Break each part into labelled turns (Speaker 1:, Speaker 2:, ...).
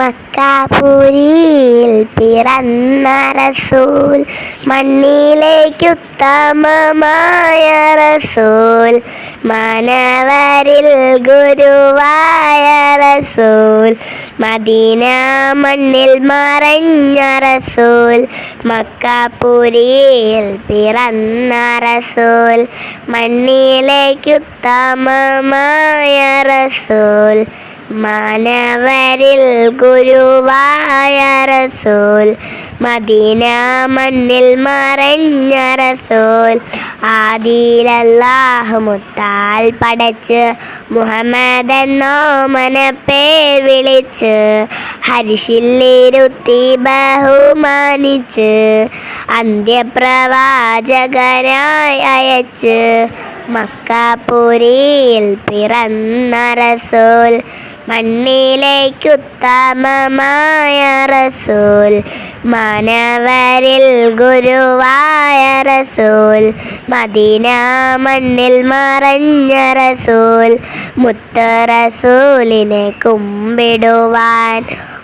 Speaker 1: മക്കാപുരിയിൽ പിറന്ന റസൂൽ മണ്ണിലേക്കുത്തമമായ റസൂൽ മാനവരിൽ ഗുരുവായ റസൂൽ മദീന മണ്ണിൽ മറഞ്ഞ റസൂൽ മക്കാപുരിയിൽ പിറന്ന റസൂൽ മണ്ണിലേക്കുത്തമമായ റസൂൽ. മാനവരിൽ ഗുരുവായ റസൂൽ മദീന മണ്ണിൽ മറഞ്ഞ റസൂൽ. ആദിയിലല്ലാഹു മുത്താൽ പടച്ച് മുഹമ്മദ് എന്നോ മനപ്പേർ വിളിച്ച് ഹരിശില്ലിരുത്തി ബഹുമാനിച്ച് അന്ത്യപ്രവാചകനായി അയച്ച് മക്കാപുരിയിൽ പിറന്ന റസൂൽ. മണ്ണിലേക്കുത്തമമായ റസൂൽ മാനവരിൽ ഗുരുവായ റസൂൽ മദീന മണ്ണിൽ മറഞ്ഞ റസൂൽ മുത്ത റസൂലിനെ കുമ്പിടുവാൻ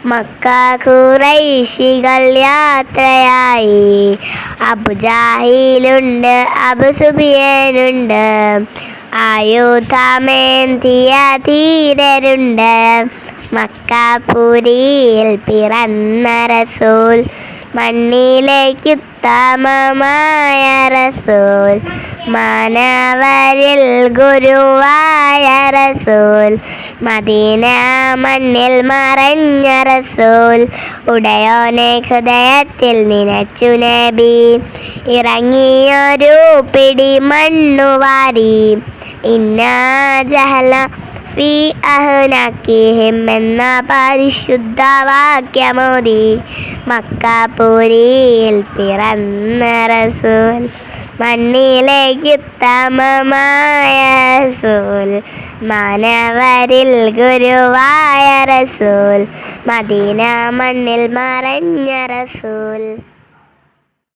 Speaker 1: മക്ക കുറൈശികൾ യാത്രയായി. അബുജാഹിലുണ്ട് അബുസുബിയനുണ്ട് ആയുധമേന്തിയ ധീരരുണ്ട്. മക്കാപുരിയിൽ പിറന്ന റസൂൽ മണ്ണിലേക്കുത്തമമായ റസൂൽ മാനവരിൽ ഗുരുവായ റസൂൽ മദീന മണ്ണിൽ മറഞ്ഞ റസൂൽ ഉടയോനെ ഹൃദയത്തിൽ നിനച്ചു നബി ഇറങ്ങിയൊരു പിടി മണ്ണുവാരി ഇന്ന ജഹല ഫി അഹ്നക്കിഹിം എന്ന പരിശുദ്ധ വാക്യമോദി മക്കാപുരിയിൽ പിറന്ന റസൂൽ മണ്ണിലേക്കുത്തമമായ റസൂൽ മാനവരിൽ ഗുരുവായ റസൂൽ മദീന മണ്ണിൽ മറഞ്ഞ റസൂൽ.